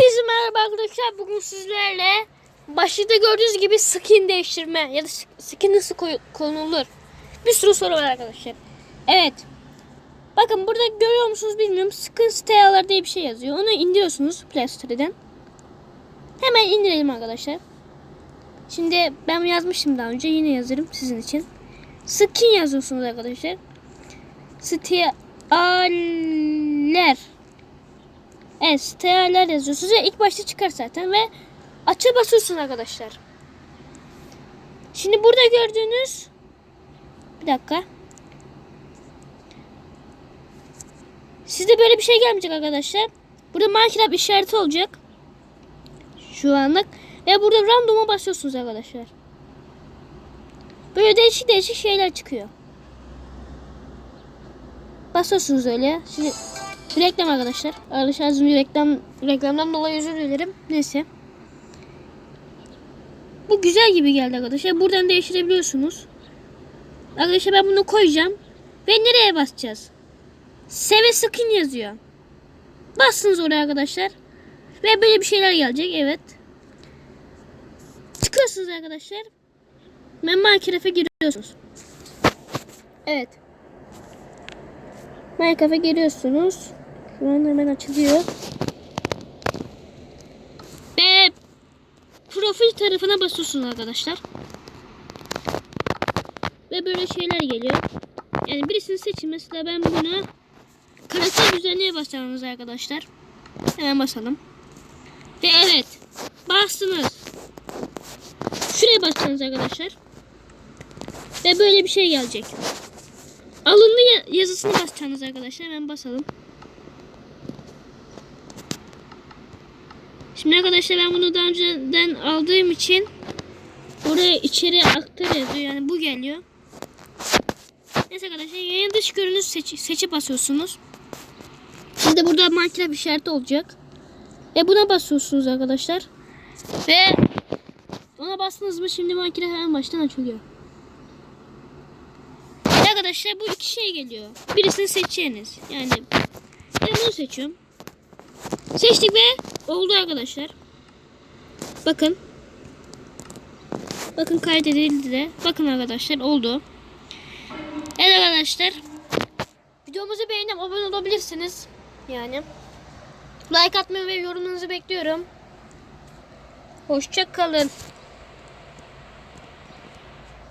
Hepinize merhaba arkadaşlar. Bugün sizlerle başlıkta gördüğünüz gibi skin değiştirme ya da skin nasıl konulur. Bir sürü soru var arkadaşlar. Evet. Bakın burada görüyor musunuz bilmiyorum. Skin Stealer diye bir şey yazıyor. Onu indiriyorsunuz Play Store'dan. Hemen indirelim arkadaşlar. Şimdi ben yazmıştım daha önce. Yine yazarım sizin için. Skin yazıyorsunuz arkadaşlar. Stealer. Evet siteler yazıyorsunuz ve ilk başta çıkar zaten ve aça basıyorsunuz arkadaşlar. Şimdi burada gördüğünüz bir dakika. Sizde böyle bir şey gelmeyecek arkadaşlar. Burada Minecraft işareti olacak. Şu anlık. Ve burada random'a basıyorsunuz arkadaşlar. Böyle değişik değişik şeyler çıkıyor. Basıyorsunuz öyle. Şimdi reklam arkadaşlar. Önce reklam, reklamdan dolayı özür dilerim. Neyse. Bu güzel gibi geldi arkadaşlar. Buradan değiştirebiliyorsunuz. Arkadaşlar ben bunu koyacağım. Ve nereye basacağız? Seve skin yazıyor. Bastınız oraya arkadaşlar. Ve böyle bir şeyler gelecek. Evet. Çıkıyorsunuz arkadaşlar. Ve Minecraft'a giriyorsunuz. Evet. Minecraft'a giriyorsunuz. An hemen açılıyor. Ve profil tarafına basıyorsunuz arkadaşlar. Ve böyle şeyler geliyor. Yani birisini seçin. Mesela ben bunu karakter düzenliğe basacağınız arkadaşlar. Hemen basalım. Ve evet. Bastınız. Şuraya basacaksınız arkadaşlar. Ve böyle bir şey gelecek. Alındı ya- yazısını basacaksınız arkadaşlar. Hemen basalım. Şimdi arkadaşlar ben bunu daha önceden aldığım için buraya içeri aktar. Yani bu geliyor. Neyse arkadaşlar yayın dış görünüş seçi, seçip basıyorsunuz. Sizde burada Minecraft işareti olacak. Ve buna basıyorsunuz arkadaşlar. Ve ona bastınız mı şimdi Minecraft hemen baştan açılıyor. Ve arkadaşlar bu iki şey geliyor. Birisini seçeceğiniz. Yani ben bunu seçiyorum. Seçtik ve oldu arkadaşlar. Bakın. Bakın kaydedildi de. Bakın arkadaşlar oldu. Evet arkadaşlar. Videomuzu beğenip abone olabilirsiniz. Yani. Like atmayı ve yorumlarınızı bekliyorum. Hoşça kalın.